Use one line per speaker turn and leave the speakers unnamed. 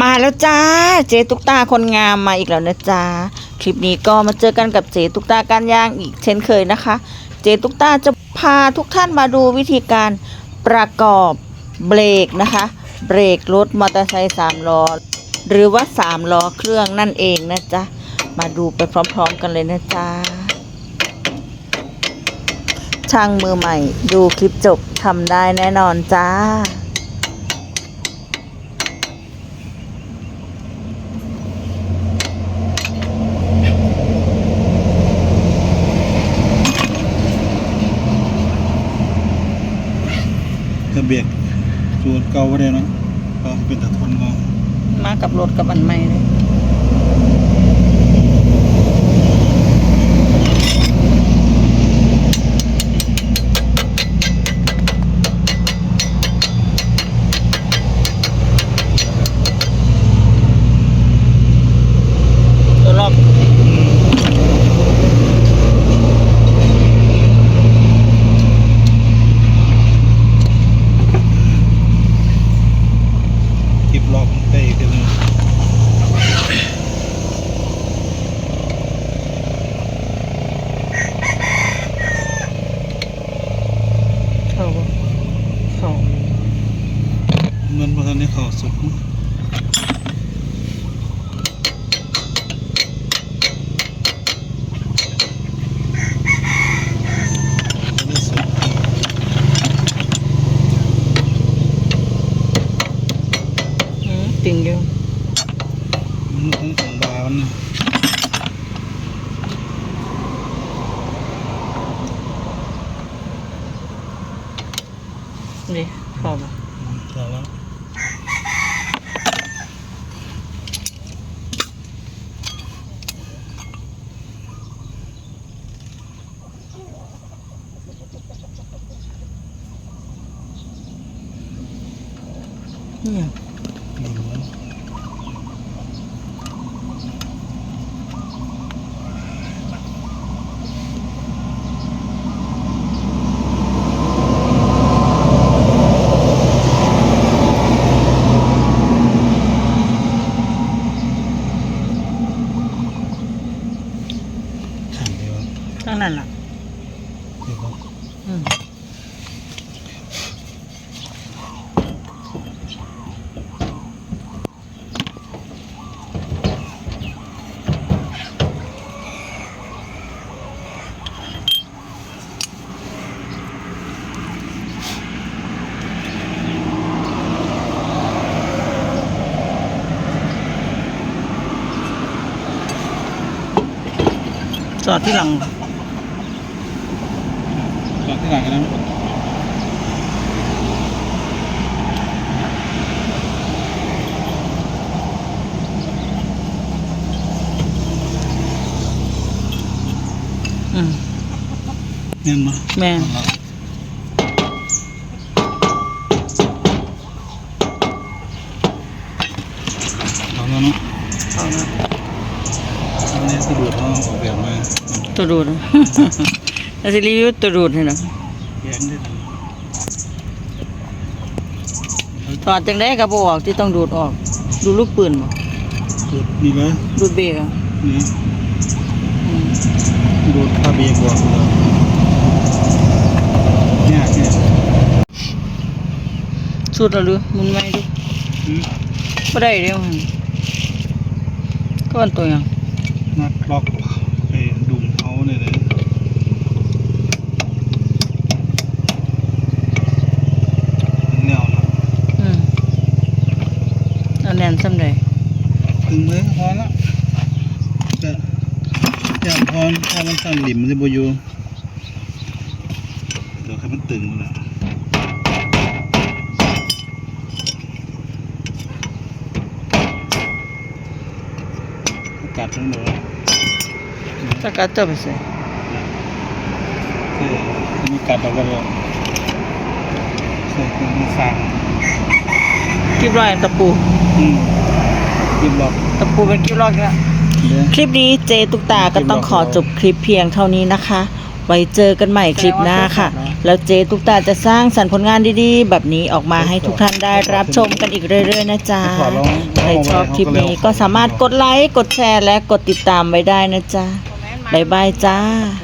มาแล้วจ้า เจตุกตาคนงามมาอีกแล้วนะจ๊ะคลิปนี้ก็มาเจอกันกับเจตุกตาการย่างอีกเช่นเคยนะคะ เจตุกตาจะพาทุกท่านมาดูวิธีการประกอบเบรกนะคะ เบรกรถมอเตอร์ไซค์สามล้อหรือว่าสามล้อเครื่องนั่นเองนะจ๊ะมาดูไปพร้อมๆกันเลยนะจ๊ะช่างมือใหม่ดูคลิปจบทำได้แน่นอนจ้า
กระเบียดสูตรเก่าไ่ได้เนาะก็เป็นแต่ทนงอ
มากับรถกับอันใหม่เลย đỏ sụp tinggal. Ini kan tambahan.
Nih, kalau. nhiều thằng này là được
không ừ. จอดที่หลัง
จอดที่หลังกันนะ
อืม
เงี้ยมา
แม่น
เอาแล้วเนาะ
เอาละ
อันนี้ที่ดูดเขาออกแบบมา
ตัวดูดเราจะรีวิวตัวดูดให้หน่อย
แย้งได้เลย
ถอดจังได้กระบอกที่ต้องดูดออก ดูลูกปืนบ่
ดูดนี่เลย
ดูดเบรกอะ
นี่
อืม
ดูดผ้าเบียร์บวกเลยเนี่ยเนี่ย
สุดแล้วหรือมุนไม่ดู
อืม
บ่ได้เด้มันก็มันตัวหยัง
นัดล็อกไอ้ดุมเขาเนี่ยเลยมันแนวนะ
อืมเอาแน่นซ้ำใด
ถึงมือพอละแต่อย่าพอถ้ามันสั่นหลิมมันจะบอยู่เดี๋ยวให้มันตึงมันนะ กัดทั้งหมด
ถ้ากัดเจะไปใส่
คือมีกัดเราก็เลยใช่คือมันสั่ง
กิ๊บร้อยตะปู
อืมกินบอก
ตะปูเป็นกิ๊บร้อยแล้ว
เด้อ
คลิปนี้เจตุกตาก็ต้องขอจบคลิปเพียงเท่านี้นะคะ ไว้เจอกันใหม่คลิปหน้าค่ะ แล้วเจตุกตาจะสร้างสรรค์ผลงานดีๆ แบบนี้ออกมาให้ทุกท่านได้รับชมกันอีกเรื่อย ๆ นะจ๊ะใครชอบคลิปนี้ก็สามารถกดไลค์กดแชร์และกดติดตามไว้ได้นะจ๊ะบ๊ายบายจ้า
เออ